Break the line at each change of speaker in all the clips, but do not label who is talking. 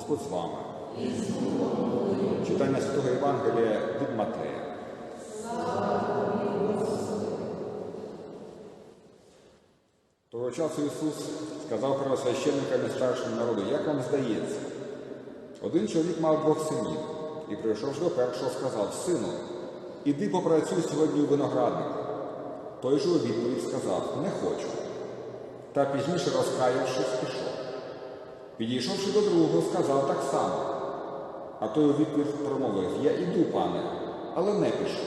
Господь з вами. Читання Святого Євангелія від Матея. Того часу Ісус сказав первосвященникам і старшим народу, як вам здається, один чоловік мав двох синів, і прийшовши до першого, сказав, сину, іди попрацюй сьогодні у винограднику. Той же у відповідь сказав, не хочу. Та пізніше розкаявшись, пішов. Підійшовши до другого, сказав так само. А той у відповідь промовив, я іду, пане, але не пішов.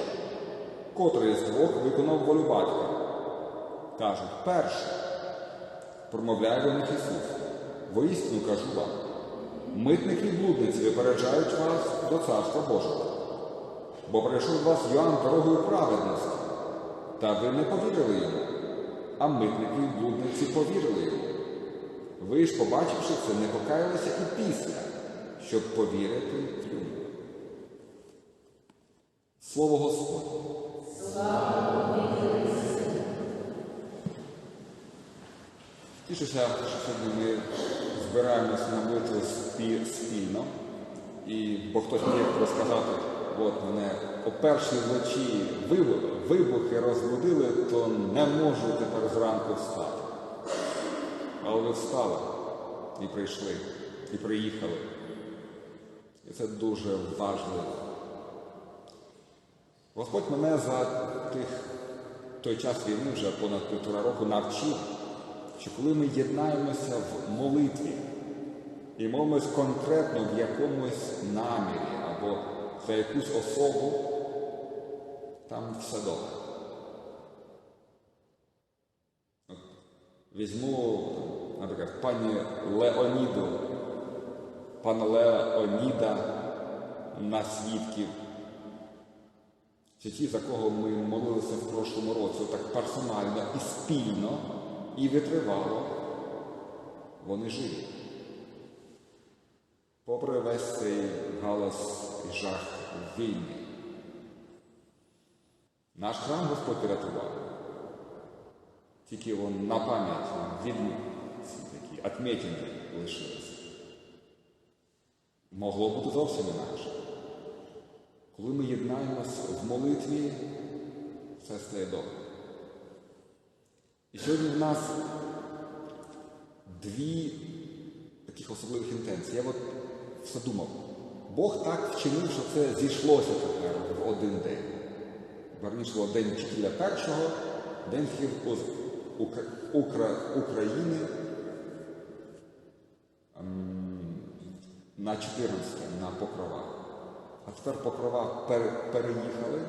Котрий з двох виконав волю батька. Кажуть, перший. Промовляє до них Ісус. Воістину кажу вам. Митники й блудниці випереджають вас до Царства Божого. Бо прийшов вас Йоанн дорогою праведності, та ви не повірили йому, а митники й блудниці повірили йому. Ви ж, побачивши це, не покаялися і після, щоб повірити йому. Слово Господнє. Тішуся, що сьогодні ми збираємося на молитву спільно. І бо хтось мені розказати, от мене о першій вночі вибухи розбудили, то не можу тепер зранку встати. Але ви встали і прийшли, і приїхали. І це дуже важливо. Господь мене за тих, той час війни вже понад півтора року навчив, що коли ми єднаємося в молитві і молимось конкретно в якомусь намірі або за якусь особу, там все добре. Візьму, наприклад, пані Леоніду, пана Леоніда на свідків. Це ті, за кого ми молилися в прошлому році, так персонально і спільно, і витривало, вони живі. Попри весь цей галас і жах війни. Наш храм Господь рятував. Тільки он на пам'ять від такі отметини лишилися. Могло бути зовсім інакше. Коли ми єднаємось в молитві, все стає добре. І сьогодні в нас дві таких особливих інтенції. Я от все думав, Бог так вчинив, що це зійшлося тепер в один день. Верніше день вчителя першого, день. Укра... України на 14 на покровах. А тепер покрова пер- переїхали.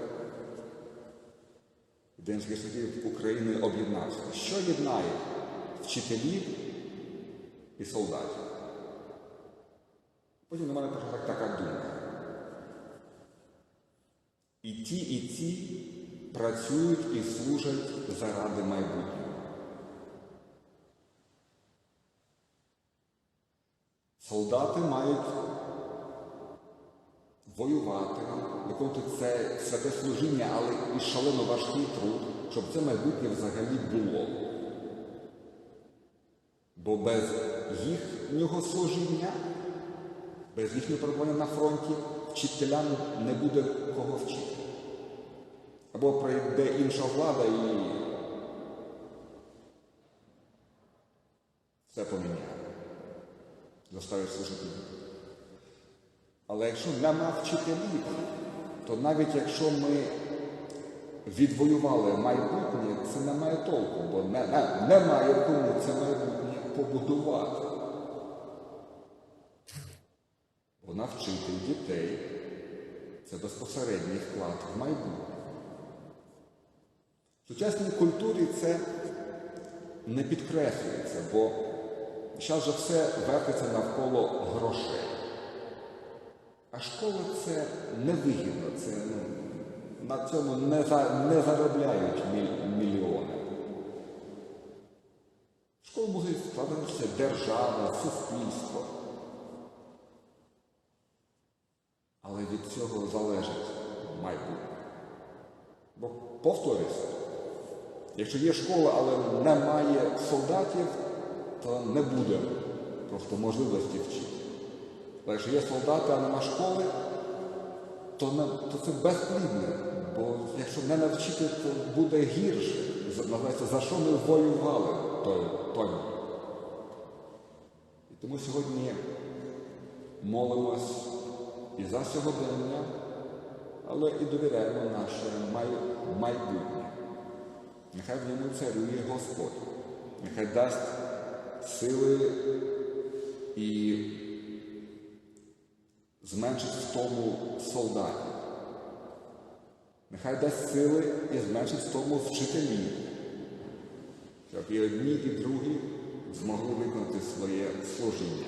День захисників України об'єднався. Що єднає вчителів і солдатів? Потім на мене прийшла така думка. І ті, і ті працюють і служать заради майбутнього. Солдати мають воювати, виконувати це святе служіння, але і шалено важкий труд, щоб це майбутнє взагалі було. Бо без їхнього служіння, без їхнього перебування на фронті, вчителям не буде кого вчити. Або прийде інша влада і все поміняє. Заставить служити. Але якщо нема вчителів, то навіть якщо ми відвоювали майбутнє, це не має толку, бо не, не, немає кому це майбутнє побудувати. Бо навчити дітей це безпосередній вклад в майбутнє. В сучасній культурі це не підкреслюється, бо зараз же все вертиться навколо грошей. А школа це невигідно, це ну, на цьому не, за, не заробляють міль- мільйони. Школу мусить складатися держава, суспільство. Але від цього залежить майбутнє. Бо повторюся, якщо є школа, але немає солдатів, то не буде просто можливості вчити. Але якщо є солдати, а нема школи, то, то це безплідне. Бо якщо не навчити, то буде гірше. Називається, за що ми воювали той, той. І тому сьогодні молимось і за сьогодення, але і довіряємо наше май- майбутнє. Нехай в ньому царює Господь, нехай дасть сили і зменшить втому солдатів. Нехай дасть сили і зменшить втому вчителів, щоб і одні, і другі змогли виконати своє служіння.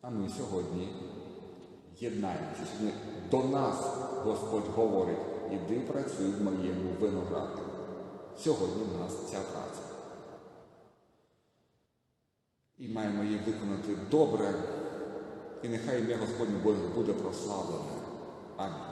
А ми сьогодні єднаємося. Сьогодні до нас Господь говорить, іди працюй в моєму винограді. Сьогодні в нас ця праця. І маємо її виконати добре, і нехай ім'я Господнє буде- прославлене. Амінь.